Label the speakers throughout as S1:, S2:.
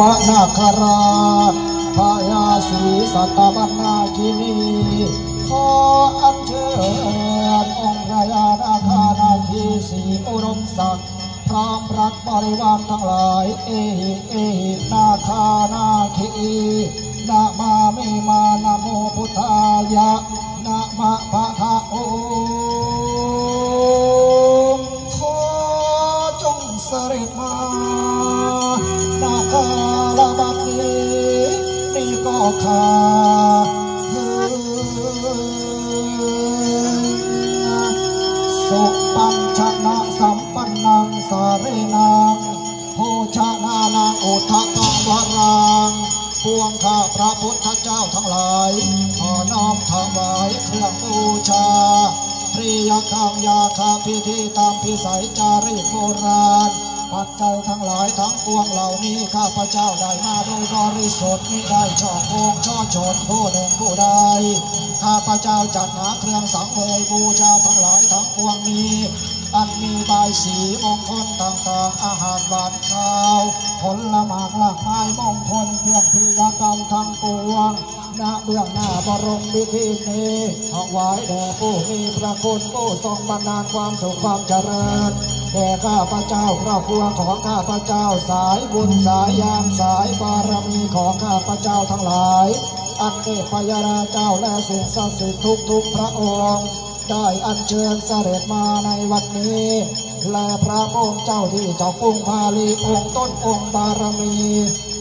S1: วะนาคาราพายาสีสัตบันนาคินีขออัญเชิญองค์พระยานาคานาคีสีอุดมศักดิ์พร้อมรักบริวารทั้งหลาย เอหิเอหินาคานาคีนะมามิมานะโมพุทธายะนะ สุปัญชนะสัมปันนังสาเรนังโภชนานังอุทกังวรังพวงข้าพระพุทธเจ้าทั้งหลาย ขอน้อมถวายเครื่องบูชาพริยคังยาคาพิธีตามพิสัยจารีโบราณ ปัจจัยทั้งหลายทั้งปวงเหล่านี้ข้าพเจ้าได้มาโดยบริสุทธิ์มิได้ช่อโกงช่อชนผู้หนึ่งผู้ใดข้าพเจ้าจัดหาเครื่องสังเวยบูชาทั้งหลายทั้งปวงนี้ อันมีใบสีมงคลต่างๆ อาหารหวานข้าว ผลละหมากหลากไม้มงคลเครื่องพิรกรรมทั้งปวง ณเบื้องหน้าบรมวิธีนี้ถวายแด่ผู้มีพระคุณผู้ทรงบันดาลความสุขความเจริญแด่ข้าพเจ้าครอบครัวของข้าพเจ้าสายบุญสายยามสายบารมีของข้าพเจ้าทั้งหลาย อันเทพยาราเจ้าและสิ่งศักดิ์สิทธิ์ทุกทุกพระองค์ได้อัญเชิญเสด็จมาในวันนี้และพระองค์เจ้าที่เจ้ากรุงพาลีองค์ต้นองค์บารมี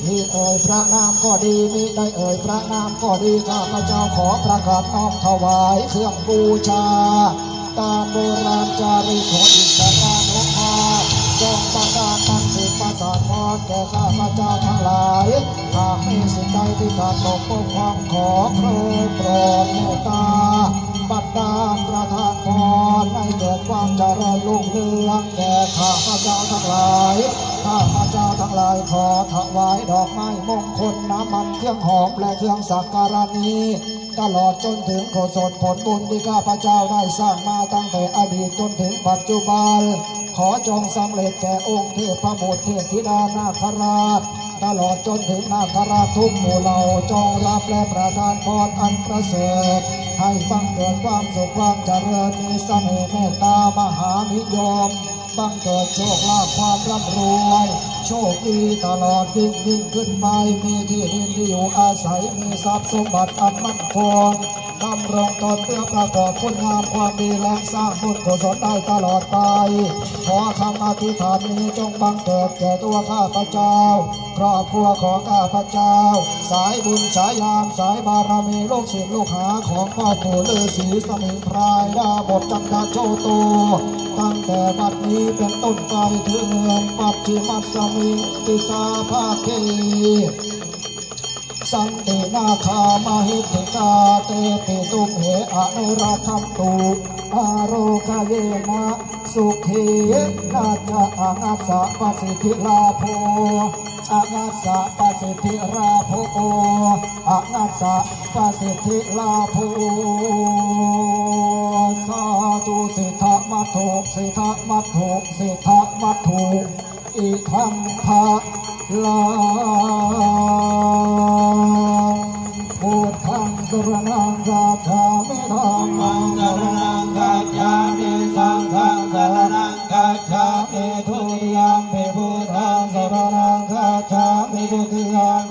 S1: ที่เอ่ยพระนามก็ดีมิได้เอ่ยพระนามก็ดีข้าพเจ้าขอประกาศน้อมถวายเครื่องบูชา ตามโบราณจารีตของอิสลามนุภาจงบันดาลมันสิทธิประสาทพรแก่ข้าพเจ้าทั้งหลาย หากมีสิ่งใดที่ขาดตกบกพร่องขอโปรดโปรดเมตตา ดาลประทานพรให้เกิดความเจริญรุ่งเรืองแก่ข้าพเจ้าทั้งหลาย ข้าพเจ้าทั้งหลายขอถวายดอกไม้มงคลน้ำมันเครื่องหอมและเครื่องสักการะนี้ตลอดจนถึงโคศลผลบุญที่ข้าพเจ้าได้สร้างมาตั้งแต่อดีตจนถึงปัจจุบัน ขอจงสำเร็จแก่องค์เทพบุตรเทพธิดานาคราช ตลอดจนถึงนาคราชทุกหมู่เหล่าจงรับและประทานพรอันประเสริฐ ให้บังเกิดความสุขความเจริญมีเสน่ห์เมตตามหานิยมบังเกิดโชคลาภความร่ำรวย ชคดีตลอดยิ่งยิ่งขึ้นไปมีที่ดินที่อยู่อาศัยมีทรัพย์สมบัติอันมั่นคงดำรงตนเพื่อประกอบคุณงามความดีและสร้างบุญกุศลได้ตลอดไป ขอคำอธิษฐานนี้จงบังเกิดแก่ตัวข้าพเจ้า ครอบครัวของข้าพเจ้า สายบุญสายยามสายบารมีลูกศิษย์ลูกหาของพ่อปู่ฤาษีสมิงพรายดาบทจันดาโชโตตั้งแต่บัดนี้เป็นต้นไปถึงเมืองปัจฉิมัสสมิติสาภาเคสันตินาคามหิติกาเตปิตุมเหอนุราคัมตุอาโรคเยนะสุขีนาจะอานาสะปสิทธิลาโภอานาสะปสิทธิราโภอานาสะปสิทธิลาโภสาธุสิทธมัทโถสิทธมัทโถสิทธมัทโติธรรมภะลาพุทธังสรณังกัจฉามิธรรมังสรณังกัจฉามิสังฆังสรณังกัจฉามิทุติยัมปิพุทธังสรณังกัจฉามิทุติยัมปิธัมมัง